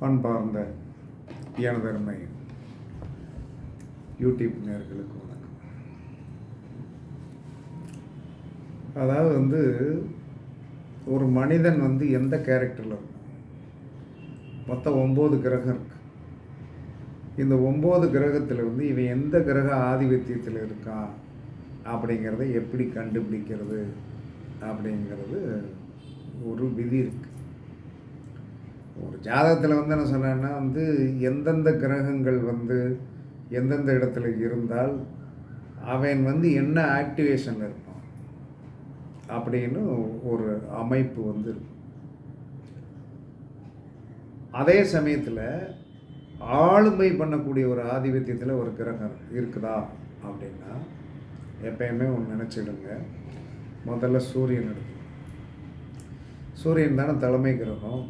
அன்பார்ந்த எனதருமை யூடியூப் நேர்களுக்கு வணக்கம். அதாவது வந்து ஒரு மனிதன் வந்து எந்த கேரக்டரில் இருக்கும் மொத்தம் ஒம்பது கிரகம் இருக்கு. இந்த ஒம்பது கிரகத்தில் வந்து இவன் எந்த கிரக ஆதிபத்தியத்தில் இருக்கான்? அப்படிங்கிறத எப்படி கண்டுபிடிக்கிறது? அப்படிங்கிறது ஒரு விதி இருக்குது ஜாதகத்தில் வந்து என்ன சொன்னேன்னா வந்து எந்தெந்த கிரகங்கள் வந்து எந்தெந்த இடத்துல இருந்தால் அவன் வந்து என்ன ஆக்டிவேஷன் இருப்பான் அப்படின்னு ஒரு அமைப்பு வந்து இருக்கும் அதே சமயத்தில் ஆளுமை பண்ணக்கூடிய ஒரு ஆதிபத்தியத்தில் ஒரு கிரகம் இருக்குதா அப்படின்னா எப்பயுமே ஒன்று நினச்சிடுங்க. முதல்ல சூரியன் எடுக்கும் சூரியன் தானே தலைமை கிரகம்.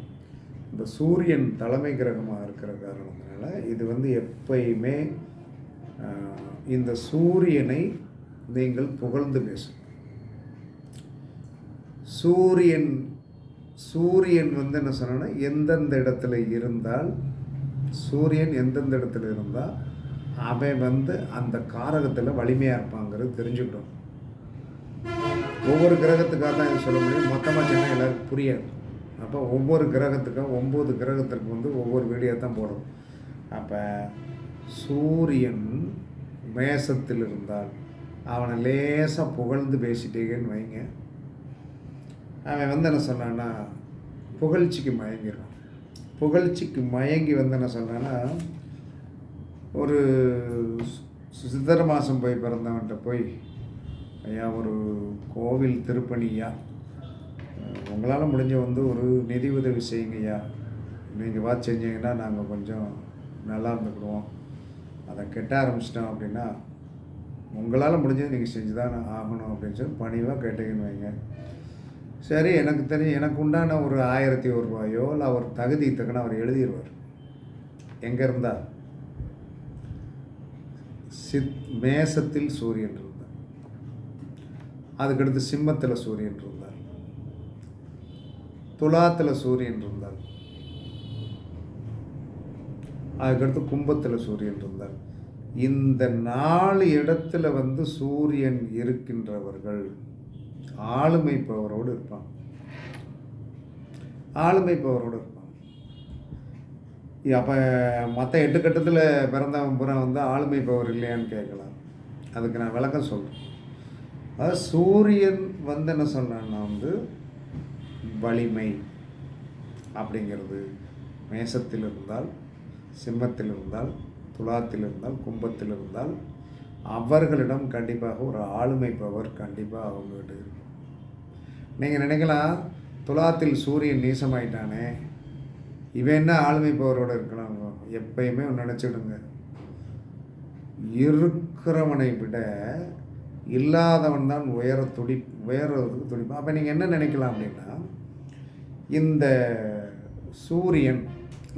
இந்த சூரியன் தலைமை கிரகமாக இருக்கிற காரணத்தினால இது வந்து எப்பயுமே இந்த சூரியனை நீங்கள் புகழ்ந்து பேசும். சூரியன் சூரியன் வந்து என்ன சொன்னோன்னா எந்தெந்த இடத்துல இருந்தால் சூரியன் எந்தெந்த இடத்துல இருந்தால் அவன் வந்து அந்த காரகத்தில் வலிமையாக இருப்பாங்கிறது தெரிஞ்சுக்கிட்டோம். ஒவ்வொரு கிரகத்துக்காக தான் இது சொல்ல முடியும். மொத்தமாக சொன்னால் எல்லாருக்கும் புரியாது. அப்போ ஒவ்வொரு கிரகத்துக்கும் ஒம்பது கிரகத்திற்கு வந்து ஒவ்வொரு வீடியோ தான் போடும் அப்போ சூரியன் மேசத்தில் இருந்தால் அவனை லேசாக புகழ்ந்து பேசிட்டீங்கன்னு வைங்க. அவன் வந்து என்ன சொன்னான்னா புகழ்ச்சிக்கு மயங்கிடுறான் புகழ்ச்சிக்கு மயங்கி வந்து என்ன சொன்னான்னா ஒரு சித்திர மாதம் போய் பிறந்தவன்கிட்ட போய் ஐயா ஒரு கோவில் திருப்பணியா? உங்களால் முடிஞ்ச வந்து ஒரு நிதி உதவி செய்யுங்கய்யா. நீங்கள் பார்த்து செஞ்சீங்கன்னா நாங்கள் கொஞ்சம் நல்லா இருந்துக்கிடுவோம். அதை கெட்ட ஆரம்பிச்சிட்டோம் அப்படின்னா உங்களால் முடிஞ்சது நீங்கள் செஞ்சு தான் ஆகணும் அப்படின்னு சொல்லி பணிவாக கேட்டீங்கன்னு வைங்க. சரி எனக்கு தெரியும் எனக்கு உண்டான ஒரு ஆயிரத்தி ஒரு ரூபாயோ இல்லை அவர் தகுதி தக்கன அவர் எழுதிடுவார் எங்கே இருந்தால் சித் மேசத்தில் சூரியன் இருந்தார். அதுக்கடுத்து சிம்மத்தில் சூரியன் இருந்தார். துலாத்தில் சூரியன் இருந்தார். அதுக்கடுத்து கும்பத்தில் சூரியன் இருந்தார். இந்த நாலு இடத்துல வந்து சூரியன் இருக்கின்றவர்கள் ஆளுமை பவரோடு இருப்பான் ஆளுமை பவரோடு இருப்பான் அப்போ மற்ற எட்டு கட்டத்தில் பிறந்தவன் புறம் வந்து ஆளுமை பவர் இல்லையான்னு கேட்கலாம். அதுக்கு நான் விளக்கம் சொல்கிறேன் அதாவது சூரியன் வந்து என்ன சொன்னான்னா வந்து வலிமை அப்படிங்கிறது மேசத்தில் இருந்தால் சிம்மத்தில் இருந்தால் துலாத்தில் இருந்தால் கும்பத்தில் இருந்தால் அவர்களிடம் கண்டிப்பாக ஒரு ஆளுமை பவர் கண்டிப்பாக அவங்ககிட்ட இருக்கும். நீங்கள் நினைக்கலாம் துலாத்தில் சூரியன் நீசமாயிட்டானே இவன் என்ன ஆளுமை பவரோடு இருக்கணும் எப்பயுமே நினச்சிடுங்க. இருக்கிறவனை விட இல்லாதவன் தான் உயர துடி உயர்றதுக்கு துடிப்பான். அப்போ நீங்கள் என்ன நினைக்கலாம் அப்படின்னா இந்த சூரியன்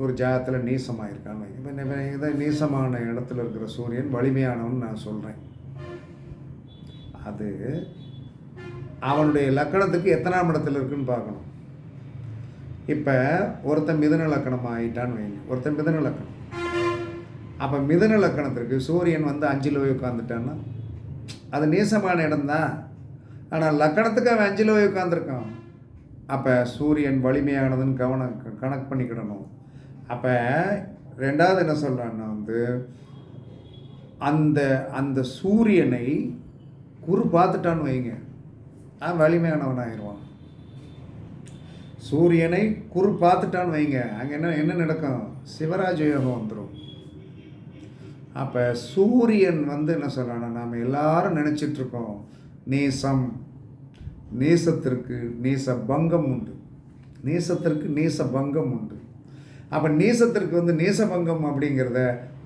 ஒரு ஜாதத்தில் நீசமாக இருக்கான்னு இப்போ இதை நீசமான இடத்துல இருக்கிற சூரியன் வலிமையானவன் நான் சொல்கிறேன் அது அவனுடைய லக்கணத்துக்கு எத்தனாம் இடத்துல இருக்குன்னு பார்க்கணும். இப்போ ஒருத்தன் மிதன லக்கணம் ஆகிட்டான்னு வைங்க. ஒருத்தன் மிதன லக்கணம். அப்போ மிதன லக்கணத்திற்கு சூரியன் வந்து அஞ்சில் போய் உட்காந்துட்டான்னா அது நீசமான இடம்தான். ஆனால் லக்கணத்துக்கு அவன் அஞ்சில் போய் உட்காந்துருக்கான் அப்போ சூரியன் வலிமையானதுன்னு கவனம் க- கணக்கு பண்ணிக்கிடணும். அப்போ ரெண்டாவது என்ன சொல்கிறான்னா வந்து அந்த அந்த சூரியனை குரு பார்த்துட்டான்னு வைங்க. அவன் வலிமையானவன் ஆயிடுவான் சூரியனை குரு பார்த்துட்டான்னு வைங்க. அங்கே என்ன என்ன நடக்கும்? சிவராஜ யோகம் வந்துடும் அப்போ சூரியன் வந்து என்ன சொல்கிறான்னா நாம் எல்லாரும் நினச்சிட்டு இருக்கோம். நீசம் நீசத்திற்கு நீச பங்கம் உண்டு. நீசத்திற்கு நீச பங்கம் உண்டு. அப்போ நீசத்திற்கு வந்து நீசபங்கம் அப்படிங்கிறத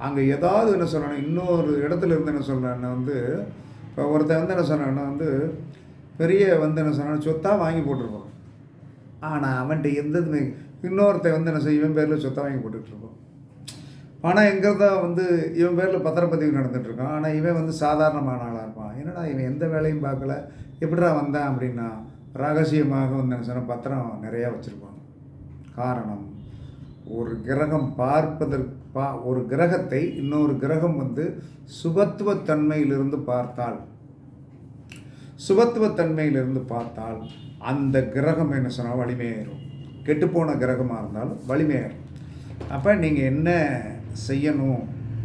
அங்கே ஏதாவது என்ன சொல்லணும் இன்னொரு இடத்துல இருந்து என்ன சொல்கிறான்னா வந்து இப்போ ஒருத்தன் வந்து என்ன சொன்னான்னா வந்து பெரிய வந்து என்ன சொன்னான்னா சொத்தாக வாங்கி போட்டிருப்பான் ஆனால் அவன்கிட்ட எந்த இதுவுமே இன்னொருத்தன் வந்து என்ன செய்ய இவன் பேரில் சொத்தாக வாங்கி போட்டுட்ருப்பான். பணம் எங்கிறதா வந்து இவன் பேரில் பத்திரப்பதிவு நடந்துகிட்ருக்கான் ஆனால் இவன் வந்து சாதாரணமான ஆளாக இருப்பான். என்னடா இவன் எந்த வேலையும் பார்க்கல எப்படிடா வந்தேன் அப்படின்னா ரகசியமாக வந்து என்ன சொன்ன பத்திரம் நிறையா வச்சுருப்பாங்க. காரணம் ஒரு கிரகம் பார்ப்பதற்கு பா ஒரு கிரகத்தை இன்னொரு கிரகம் வந்து சுபத்துவத்தன்மையிலிருந்து பார்த்தால் சுபத்துவத்தன்மையிலிருந்து பார்த்தால் அந்த கிரகம் என்ன சொன்னால் வலிமையாயிரும் கெட்டுப்போன கிரகமாக இருந்தாலும் வலிமையாயிரும் அப்போ நீங்கள் என்ன செய்யணும்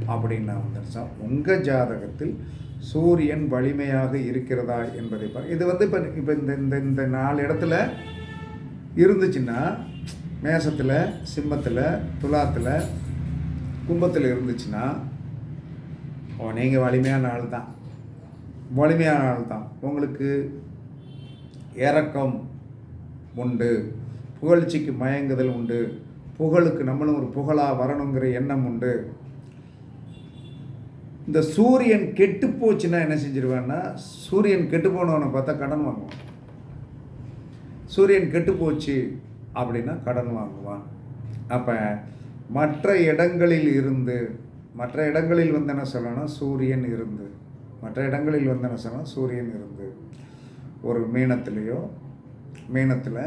அப்படின்னா வந்துருச்சா உங்கள் ஜாதகத்தில் சூரியன் வலிமையாக இருக்கிறதா என்பதை பாரு இது வந்து இப்போ இப்போ இந்த இந்த இந்த நாலு இடத்துல இருந்துச்சுன்னா மேசத்தில் சிம்மத்தில் துலாத்தில் கும்பத்தில் இருந்துச்சுன்னா ஓ நீங்கள் வலிமையான ஆள் தான். வலிமையான ஆள் தான். உங்களுக்கு இறக்கம் உண்டு. புகழ்ச்சிக்கு மயங்குதல் உண்டு. புகழுக்கு நம்மளும் ஒரு புகழாக வரணுங்கிற எண்ணம் உண்டு. இந்த சூரியன் கெட்டு போச்சுன்னா என்ன செஞ்சிருவேன்னா சூரியன் கெட்டு போனவனை பார்த்தா கடன் வாங்குவான். சூரியன் கெட்டு போச்சு அப்படின்னா கடன் வாங்குவான். அப்போ மற்ற இடங்களில் இருந்து மற்ற இடங்களில் வந்து என்ன சொல்லணும் சூரியன் இருந்து மற்ற இடங்களில் வந்து என்ன சொல்லணும் சூரியன் இருந்து. ஒரு மீனத்துலேயோ மீனத்தில்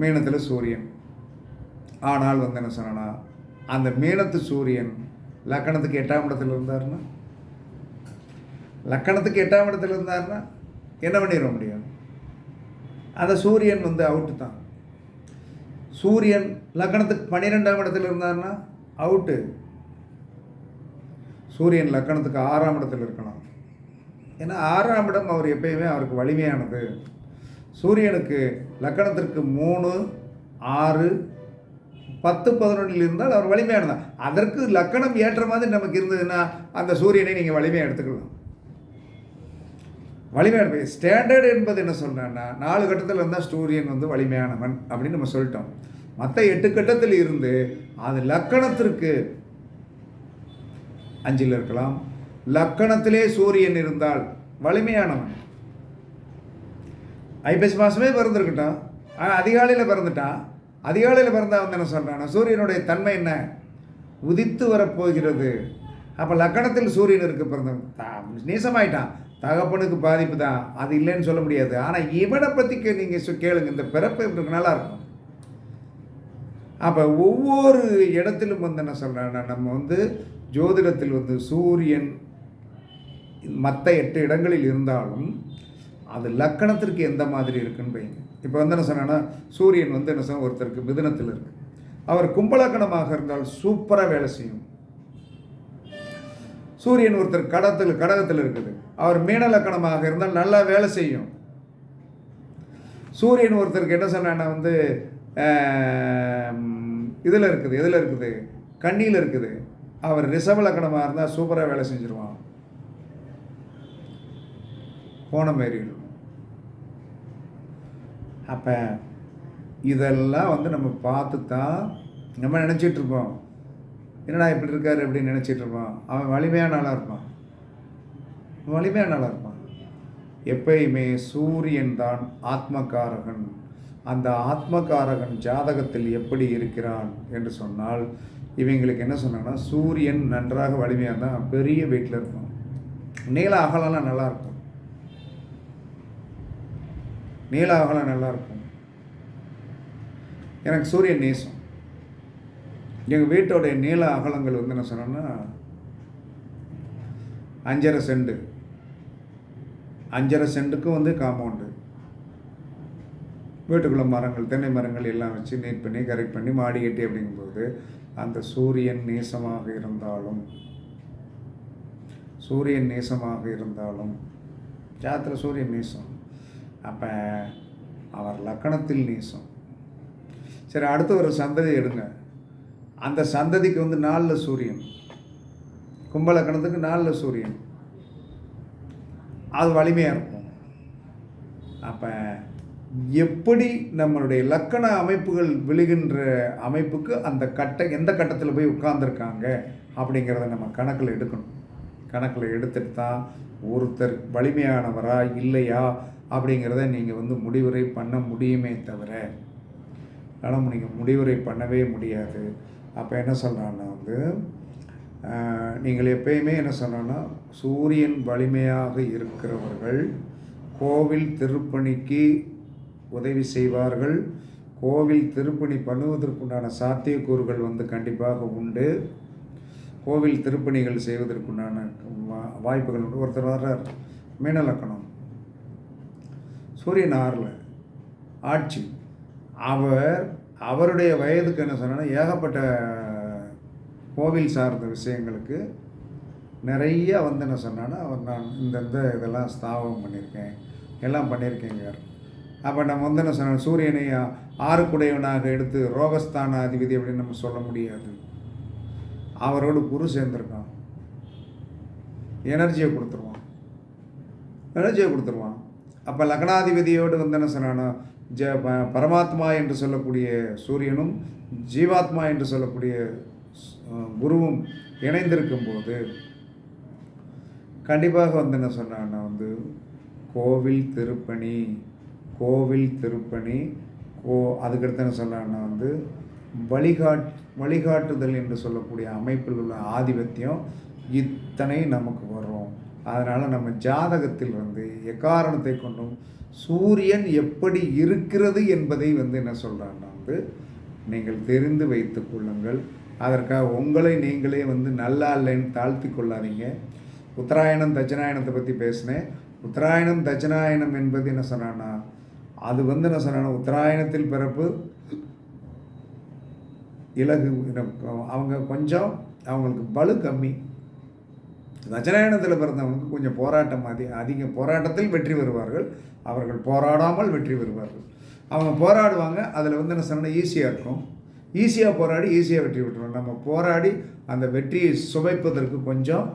மீனத்தில் சூரியன். ஆனால் வந்து என்ன சொன்னா அந்த மீனத்து சூரியன் லக்கணத்துக்கு எட்டாம் இடத்துல இருந்தாருன்னா? லக்கணத்துக்கு எட்டாம் இடத்துல இருந்தாருன்னா என்ன பண்ணிட முடியும்? அந்த சூரியன் வந்து அவுட்டு தான். சூரியன் லக்கணத்துக்கு பன்னிரெண்டாம் இடத்துல இருந்தாருன்னா அவுட்டு சூரியன் லக்கணத்துக்கு ஆறாம் இடத்துல இருக்கணும். ஏன்னா ஆறாம் இடம் அவர் எப்பயுமே அவருக்கு வலிமையானது. சூரியனுக்கு லக்கணத்திற்கு மூணு ஆறு பத்து பதினொன்றில் இருந்தால் அவர் வலிமையானதான் அதற்கு லக்கணம் ஏற்ற மாதிரி நமக்கு இருந்ததுன்னா அந்த சூரியனை நீங்கள் வலிமையாக எடுத்துக்கலாம். வலிமையான ஸ்டாண்டர்ட் என்பது என்ன சொல்கிறேன்னா நாலு கட்டத்தில் இருந்தால் சூரியன் வந்து வலிமையானவன் அப்படின்னு நம்ம சொல்லிட்டோம். மற்ற எட்டு கட்டத்தில் இருந்து அது லக்கணத்திற்கு அஞ்சில் இருக்கலாம். லக்கணத்திலே சூரியன் இருந்தால் வலிமையானவன். ஐப்பசி மாதமே பிறந்திருக்கட்டும். ஆனால் அதிகாலையில் பிறந்துட்டான். அதிகாலையில் பிறந்தா வந்து என்ன சொல்கிறான் சூரியனுடைய தன்மை என்ன? உதித்து வரப்போகிறது. அப்போ லக்கணத்தில் சூரியன் இருக்க பிறந்தவன் தா- நீசமாயிட்டான். தகப்பனுக்கு பாதிப்பு தான். அது இல்லைன்னு சொல்ல முடியாது. ஆனால் இவனை பற்றி கே நீங்கள் கேளுங்க. இந்த பிறப்பு இவனுக்கு நல்லா இருக்கும். அப்போ ஒவ்வொரு இடத்திலும் வந்து என்ன சொல்கிறேன்னா நம்ம வந்து ஜோதிடத்தில் வந்து சூரியன் மற்ற எட்டு இடங்களில் இருந்தாலும் அது லக்கணத்திற்கு எந்த மாதிரி இருக்குன்னு வைங்க. இப்போ வந்து என்ன சொன்னேன்னா சூரியன் வந்து என்ன சொன்ன ஒருத்தருக்கு மிதுனத்தில் இருக்கு. அவர் கும்பலக்கணமாக இருந்தால் சூப்பராக வேலை செய்யும். சூரியன் ஒருத்தர் கடத்தில் கடகத்தில் இருக்குது. அவர் மீன லக்கணமாக இருந்தால் நல்லா வேலை செய்யும். சூரியன் ஒருத்தருக்கு என்ன சொன்னா வந்து இதில் இருக்குது இதில் இருக்குது கண்ணியில் இருக்குது. அவர் ரிஷப லக்கணமாக இருந்தால் சூப்பராக வேலை செஞ்சுருவான். போன ஏறிடும் அப்போ இதெல்லாம் வந்து நம்ம பார்த்து தான் நம்ம நினச்சிட்டு இருப்போம் என்னடா இப்படி இருக்காரு அப்படின்னு நினச்சிட்டு அவன் வலிமையான ஆளாக இருப்பான். வலிமையான ஆளாக இருப்பான். எப்பயுமே சூரியன் தான் ஆத்மகாரகன். அந்த ஆத்மகாரகன் ஜாதகத்தில் எப்படி இருக்கிறான் என்று சொன்னால் இவங்களுக்கு என்ன சொன்னாங்கன்னா சூரியன் நன்றாக வலிமையாக இருந்தால் பெரிய வீட்டில் இருக்கும் நீள அகலெல்லாம் நல்லாயிருக்கும் இருக்கும் நல்லாயிருக்கும். அகலம் நல்லா இருக்கும் எனக்கு சூரியன் நேசம். எங்கள் வீட்டோடைய நீள அகலங்கள் வந்து என்ன சொன்னோன்னா அஞ்சரை செண்டு. அஞ்சரை செண்டுக்கும் வந்து காம்பவுண்டு. வீட்டுக்குள்ளே மரங்கள் தென்னை மரங்கள் எல்லாம் வச்சு நீட் பண்ணி கரெக்ட் பண்ணி மாடி கட்டி அப்படிங்கும்போது அந்த சூரியன் நேசமாக இருந்தாலும் சூரியன் நேசமாக இருந்தாலும் ஜாத்திர சூரியன் நேசம். அப்போ அவர் லக்கணத்தில் நீசம். சரி அடுத்து ஒரு சந்ததி எடுங்க. அந்த சந்ததிக்கு வந்து நாலில் சூரியன். கும்ப லக்கணத்துக்கு நாலில் சூரியன். அது வலிமையாக இருக்கும். அப்போ எப்படி நம்மளுடைய லக்கண அமைப்புகள் விழுகின்ற அமைப்புக்கு அந்த கட்ட எந்த கட்டத்தில் போய் உட்கார்ந்துருக்காங்க அப்படிங்கிறத நம்ம கணக்கில் எடுக்கணும். கணக்கில் எடுத்துட்டு தான் ஒருத்தர் வலிமையானவரா இல்லையா அப்படிங்கிறத நீங்கள் வந்து முடிவுரை பண்ண முடியுமே தவிர ஆனால் நீங்கள் முடிவுரை பண்ணவே முடியாது. அப்போ என்ன சொல்கிறான்னா வந்து நீங்கள் எப்பயுமே என்ன சொன்னோன்னா சூரியன் வலிமையாக இருக்கிறவர்கள் கோவில் திருப்பணிக்கு உதவி செய்வார்கள். கோவில் திருப்பணி பண்ணுவதற்குண்டான சாத்தியக்கூறுகள் வந்து கண்டிப்பாக உண்டு. கோவில் திருப்பணிகள் செய்வதற்குண்டான வா- வாய்ப்புகள் உண்டு. ஒருத்தர் வர்றார் மீனலக்கணம். சூரியன் ஆறில். ஆட்சி. அவர் அவருடைய வயதுக்கு என்ன சொன்னா ஏகப்பட்ட கோவில் சார்ந்த விஷயங்களுக்கு நிறைய வந்து என்ன சொன்னான்னா அவர் நான் இந்தந்த இதெல்லாம் ஸ்தாபனம் பண்ணியிருக்கேன் எல்லாம் பண்ணியிருக்கேங்க அப்போ நம்ம வந்து என்ன சொன்ன சூரியனை ஆறுக்குடையவனாக எடுத்து ரோகஸ்தான அதிபதி அப்படின்னு நம்ம சொல்ல முடியாது. அவரோடு குரு சேர்ந்துருக்கான் எனர்ஜியை கொடுத்துருவான். எனர்ஜியை கொடுத்துருவான். அப்போ லக்னாதிபதியோடு வந்து என்ன சொன்னான்னா ஜ பரமாத்மா என்று சொல்லக்கூடிய சூரியனும் ஜீவாத்மா என்று சொல்லக்கூடிய குருவும் இணைந்திருக்கும் போது கண்டிப்பாக வந்து என்ன சொன்னான்னா வந்து கோவில் திருப்பணி கோவில் திருப்பணி கோ அதுக்கடுத்து என்ன சொன்னான்னா வந்து வழிகாட் வழிகாட்டுதல் என்று சொல்லக்கூடிய அமைப்பில் உள்ள ஆதிபத்தியம் இத்தனை நமக்கு வரும். அதனால் நம்ம ஜாதகத்தில் வந்து எக்காரணத்தை கொண்டும் சூரியன் எப்படி இருக்கிறது என்பதை வந்து என்ன சொல்கிறான்னா வந்து நீங்கள் தெரிந்து வைத்து கொள்ளுங்கள். அதற்காக உங்களை நீங்களே வந்து நல்லா இல்லைன்னு தாழ்த்தி கொள்ளாதீங்க. உத்தராயணம் தட்சிணாயனத்தை பற்றி பேசினேன். உத்தராயணம் தட்சிணாயனம் என்பது என்ன சொன்னான்னா அது வந்து என்ன சொன்னான்னா உத்தராயணத்தில் பிறப்பு இலகு அவங்க கொஞ்சம் அவங்களுக்கு பலு கம்மி. தட்சிணாயனத்தில் பிறந்தவங்களுக்கு கொஞ்சம் போராட்டம் அதி அதிக போராட்டத்தில் வெற்றி பெறுவார்கள். அவர்கள் போராடாமல் வெற்றி பெறுவார்கள். அவங்க போராடுவாங்க. அதில் வந்து என்ன சொன்னால் ஈஸியாக இருக்கும். ஈஸியாக போராடி ஈஸியாக வெற்றி பெற்றுருவோம் நம்ம போராடி அந்த வெற்றியை சுவைப்பதற்கு கொஞ்சம்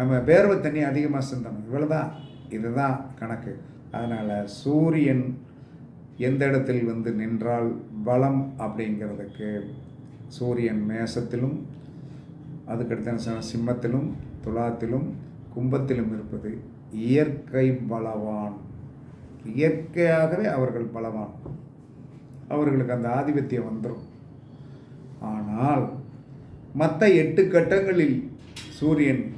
நம்ம வேர்வை தண்ணி அதிகமாக சிந்தணும். இவ்வளோதான் இதுதான் கணக்கு. அதனால் சூரியன் எந்த இடத்தில் வந்து நின்றால் பலம் அப்படிங்கிறதுக்கு சூரியன் மேசத்திலும் அதுக்கடுத்து என்ன சிம்மத்திலும் துலாத்திலும் கும்பத்திலும் இருப்பது இயற்கை பலவான். இயற்கையாகவே அவர்கள் பலவான். அவர்களுக்கு அந்த ஆதிபத்தியம் வந்துடும் ஆனால் மற்ற எட்டு கட்டங்களில் சூரியன்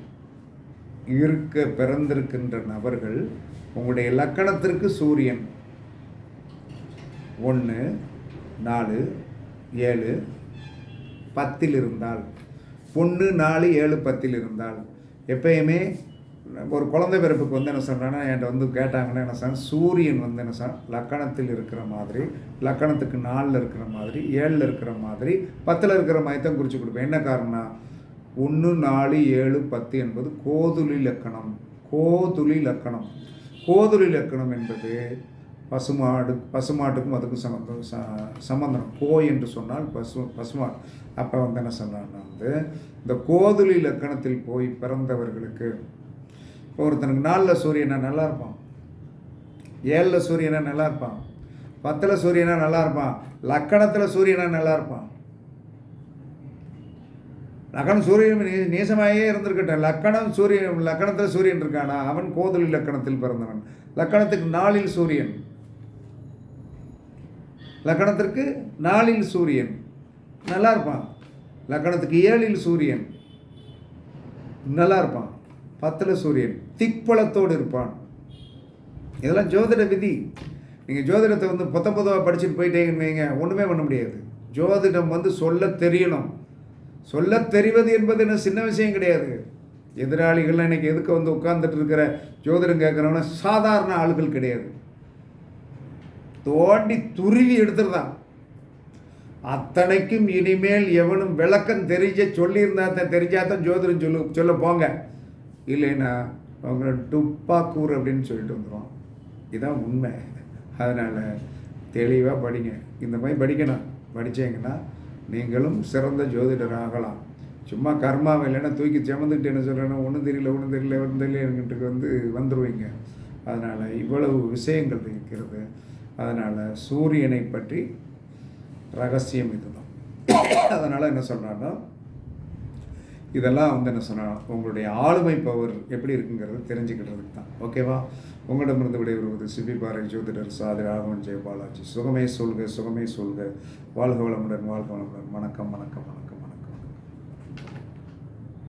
இருக்க பிறந்திருக்கின்ற நபர்கள் உங்களுடைய லக்கணத்திற்கு சூரியன். ஒன்று நாலு ஏழு பத்தில் இருந்தால். ஒன்று நாலு ஏழு பத்தில் இருந்தால். எப்பயுமே ஒரு குழந்தை பிறப்புக்கு வந்து என்ன சொல்கிறேன்னா என்கிட்ட வந்து கேட்டாங்கன்னா என்ன சார் சூரியன் வந்து என்ன சார் லக்கணத்தில் இருக்கிற மாதிரி லக்கணத்துக்கு நாலில் இருக்கிற மாதிரி ஏழில் இருக்கிற மாதிரி பத்தில் இருக்கிற மாதிரி தான் குறித்து கொடுப்பேன். என்ன காரணம்னா ஒன்று நாலு ஏழு பத்து என்பது கோதுளி லக்கணம். கோதுளி லக்கணம். கோதுளி லக்கணம் என்பது பசுமாடு பசுமாட்டுக்கும் அதுக்கும் சம்மந்தம் ச- சம்பந்தம். கோ என்று சொன்னால் பசு பசுமாடு. அப்போ வந்து என்ன சொன்னான்னா வந்து இந்த கோதுளி லக்கணத்தில் போய் பிறந்தவர்களுக்கு இப்போ ஒருத்தனுக்கு நாலில் சூரியனா நல்லா இருப்பான். ஏழில் சூரியனா நல்லா இருப்பான். பத்தில் சூரியனா நல்லா இருப்பான். லக்கணத்தில் சூரியனா நல்லா இருப்பான். லக்கணம் சூரியன் நேசமாயே நீசமாயே இருந்திருக்கட்டும். லக்கணம் சூரியன் லக்கணத்தில் சூரியன் இருக்கானா? அவன் கோதுளி லக்கணத்தில் பிறந்தவன். லக்கணத்துக்கு நாளில் சூரியன். லக்கணத்திற்கு நாளில் சூரியன். நல்லா இருப்பான். லக்கணத்துக்கு ஏழில் சூரியன். நல்லா இருப்பான். பத்தில் சூரியன். திக்பலத்தோடு இருப்பான். இதெல்லாம் ஜோதிட விதி. நீங்கள் ஜோதிடத்தை வந்து பொத்த பொதுவாக படிச்சுட்டு போயிட்டீங்கன்னு வைங்க ஒன்றுமே பண்ண முடியாது. ஜோதிடம் வந்து சொல்ல தெரியணும். சொல்ல தெரிவது என்பது என்ன சின்ன விஷயம் கிடையாது. எதிராளிகள்லாம் இன்றைக்கி எதுக்கு வந்து உட்கார்ந்துட்டு இருக்கிற? ஜோதிடம் கேட்குறவன சாதாரண ஆளுகள் கிடையாது. தோண்டி துருவி எடுத்துருதான் அத்தனைக்கும் இனிமேல் எவனும் விளக்கம் தெரிஞ்ச சொல்லியிருந்தா தான் தெரிஞ்சா தான் ஜோதிடம் சொல்லு சொல்ல போங்க. இல்லைன்னா அவங்க டுப்பாக்கூர் அப்படின்னு சொல்லிட்டு வந்துடுவான் இதுதான் உண்மை. அதனால் தெளிவாக படிங்க. இந்த மாதிரி படிக்கணும். படித்தீங்கன்னா நீங்களும் சிறந்த ஜோதிடர் ஆகலாம். சும்மா கர்மாவை இல்லைன்னா தூக்கி சுமந்துக்கிட்டு என்ன சொல்கிறேன்னா ஒன்றும் தெரியல ஒன்றும் தெரியல ஒன்றும் தெரியலன்ட்டு வந்து வந்துடுவீங்க அதனால் இவ்வளவு விஷயங்கள் இருக்கிறது. அதனால் சூரியனை பற்றி ரகசியம் இதுதான். அதனால் என்ன சொல்கிறான்னா இதெல்லாம் வந்து என்ன சொன்னால் உங்களுடைய ஆளுமை பவர் எப்படி இருக்குங்கிறது தெரிஞ்சுக்கிட்டதுக்கு தான். ஓகேவா உங்களிடமிருந்து விடைபெறுவது சிபி பாரதி ஜோதிடர் சாதி ராகவன் ஜெயபாலாஜி. சுகமே சொல்க சுகமே சொல்க. வாழ்க வளமுடன் வாழ்க வளமுடன். வணக்கம் வணக்கம் வணக்கம்.